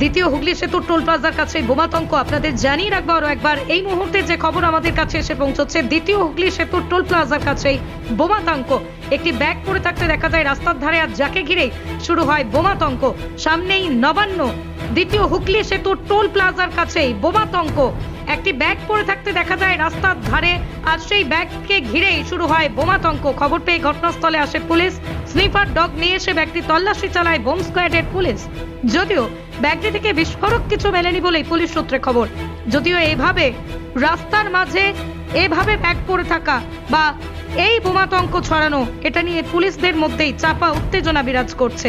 দ্বিতীয় হুগলি সেতুর টোল প্লাজার কাছে বোমাতঙ্ক। আপনাদের জানিয়ে রাখব আরও একবার, এই মুহূর্তে যে খবর আমাদের কাছে এসে পৌঁছচ্ছে, দ্বিতীয় হুগলি সেতুর টোল প্লাজার কাছেই বোমাতঙ্ক। একটি ব্যাগ পড়ে থাকতে দেখা যায় রাস্তার ধারে আর যাকে ঘিরে শুরু হয় বোমাতঙ্ক। সামনেই নবান্ন। দ্বিতীয় হুগলি সেতুর টোল প্লাজার কাছেই বোমাতঙ্ক। একটি ব্যাগ পড়ে থাকতে দেখা যায় রাস্তার ধারে আর সেই ব্যাগকে ঘিরেই শুরু হয় বোমাতঙ্ক। খবর পেয়ে ঘটনাস্থলে আসে পুলিশ। স্নিপার ডগ নিয়ে এসে ব্যাগটি তল্লাশি চালায় বোম স্কোয়াডের পুলিশ। যদিও ব্যাগটি থেকে বিস্ফোরক কিছু মেলেনি বলেই পুলিশ সূত্রে খবর। যদিও এভাবে রাস্তার মাঝে এভাবে ব্যাগ পড়ে থাকা বা এই বোমাতঙ্ক ছড়ানো, এটা নিয়ে পুলিশদের মধ্যেই চাপা উত্তেজনা বিরাজ করছে।